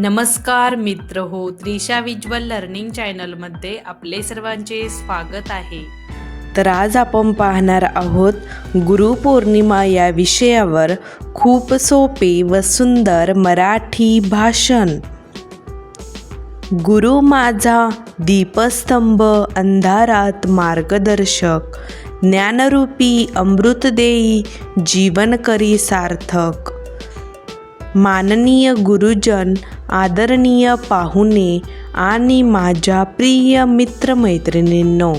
नमस्कार मित्र हो त्रिशा विज्वल लर्निंग चॅनलमध्ये आपले सर्वांचे स्वागत आहे. तर आज आपण पाहणार आहोत गुरुपौर्णिमा या विषयावर खूप सोपे व सुंदर मराठी भाषण. गुरु माझा दीपस्तंभ अंधारात मार्गदर्शक ज्ञानरूपी अमृतदेयी जीवन करी सार्थक. माननीय गुरुजन आदरणीय पाहुणे आणि माझ्या प्रिय मित्रमैत्रिणींनो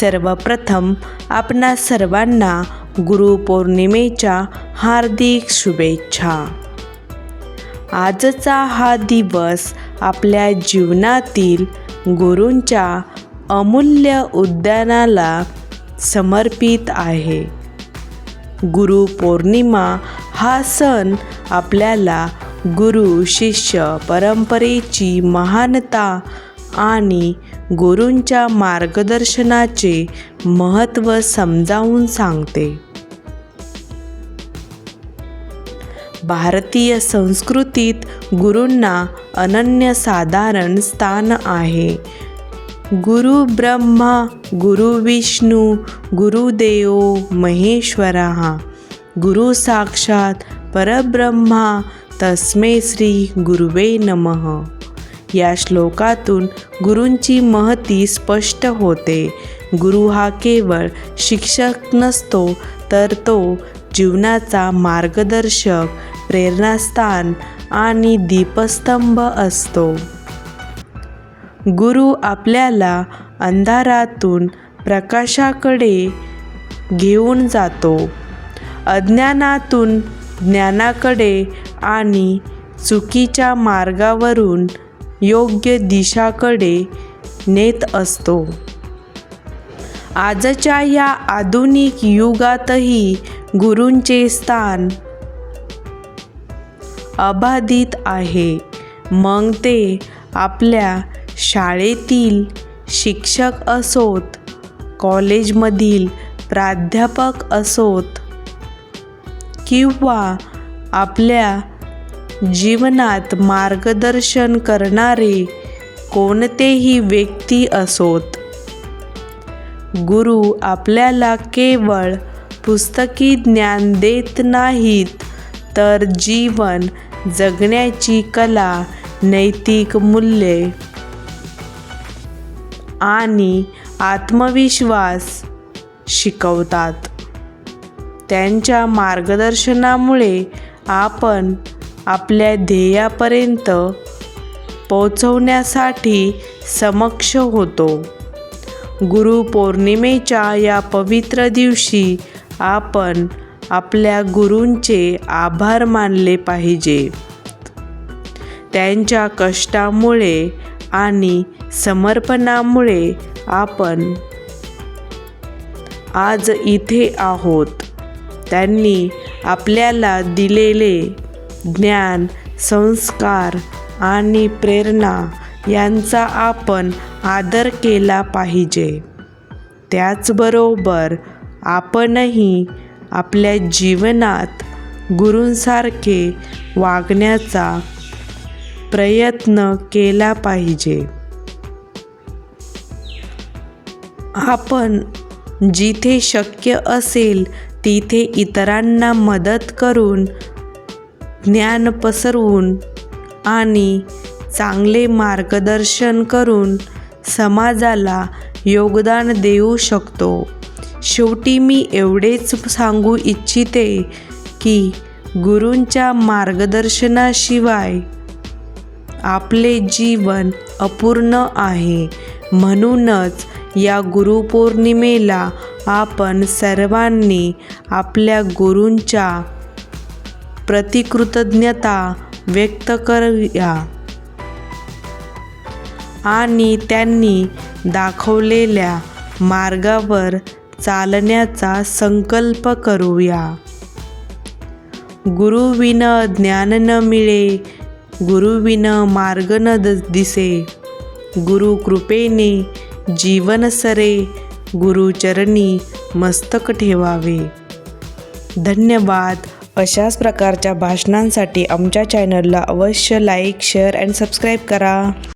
सर्वप्रथम आपणा सर्वांना गुरुपौर्णिमेच्या हार्दिक शुभेच्छा. आजचा हा दिवस आपल्या जीवनातील गुरूंच्या अमूल्य उद्यानाला समर्पित आहे. गुरुपौर्णिमा हा सण आपल्याला गुरु शिष्य परंपरेची महानता आणि गुरूंच्या मार्गदर्शनाचे महत्त्व समजावून सांगते. भारतीय संस्कृतीत गुरूंना अनन्यसाधारण स्थान आहे. गुरु ब्रह्मा गुरु विष्णू गुरुदेव महेश्वरा गुरु साक्षात परब्रह्मा तस्मे श्री गुरुवे नमः. या श्लोकातून गुरूंची महती स्पष्ट होते. गुरु हा केवळ शिक्षक नसतो तर तो जीवनाचा मार्गदर्शक प्रेरणास्थान आणि दीपस्तंभ असतो. गुरु आपल्याला अंधारातून प्रकाशाकडे घेऊन जातो. अज्ञानातून ज्ञानाकडे आणि चुकीच्या मार्गावरून योग्य दिशाकडे नेत असतो. आजच्या या आधुनिक युगातही गुरूंचे स्थान अबाधित आहे. मग ते आपल्या शाळेतील शिक्षक असोत कॉलेजमधील प्राध्यापक असोत किंवा आपल्या जीवनात मार्गदर्शन करणारे कोणतेही व्यक्ती असोत. गुरु आपल्याला केवळ पुस्तकी ज्ञान देत नाहीत तर जीवन जगण्याची कला नैतिक मूल्ये आणि आत्मविश्वास शिकवतात. त्यांच्या मार्गदर्शनामुळे आपण आपल्या ध्येयापर्यंत पोचवण्यासाठी समक्ष होतो. गुरुपौर्णिमेच्या या पवित्र दिवशी आपण आपल्या गुरूंचे आभार मानले पाहिजे. त्यांच्या कष्टामुळे आणि समर्पणामुळे आपण आज इथे आहोत. त्यांनी आपल्याला दिलेले ज्ञान संस्कार आणि प्रेरणा यांचा आपण आदर केला पाहिजे. त्याचबरोबर आपणही आपल्या जीवनात गुरूंसारखे वागण्याचा प्रयत्न केला पाहिजे. आपण जिथे शक्य असेल तिथे इतरांना मदत करून ज्ञान पसरवून आणि चांगले मार्गदर्शन करून समाजाला योगदान देऊ शकतो. शेवटी मी एवढेच सांगू इच्छिते की गुरूंच्या मार्गदर्शनाशिवाय आपले जीवन अपूर्ण आहे. म्हणूनच या गुरुपौर्णिमेला आपण सर्वांनी आपल्या गुरूंच्या प्रतिकृतज्ञता व्यक्त करूया. आणि त्यांनी दाखवलेल्या मार्गावर चालण्याचा संकल्प करूया. गुरुविन ज्ञान न मिळे गुरुविन मार्ग न दिसे. गुरु कृपेने जीवन सरे गुरुचरणी मस्तक ठेवावे. धन्यवाद. अशाच प्रकारच्या भाषणांसाठी आमच्या चॅनलला अवश्य लाईक शेअर अँड सबस्क्राईब करा.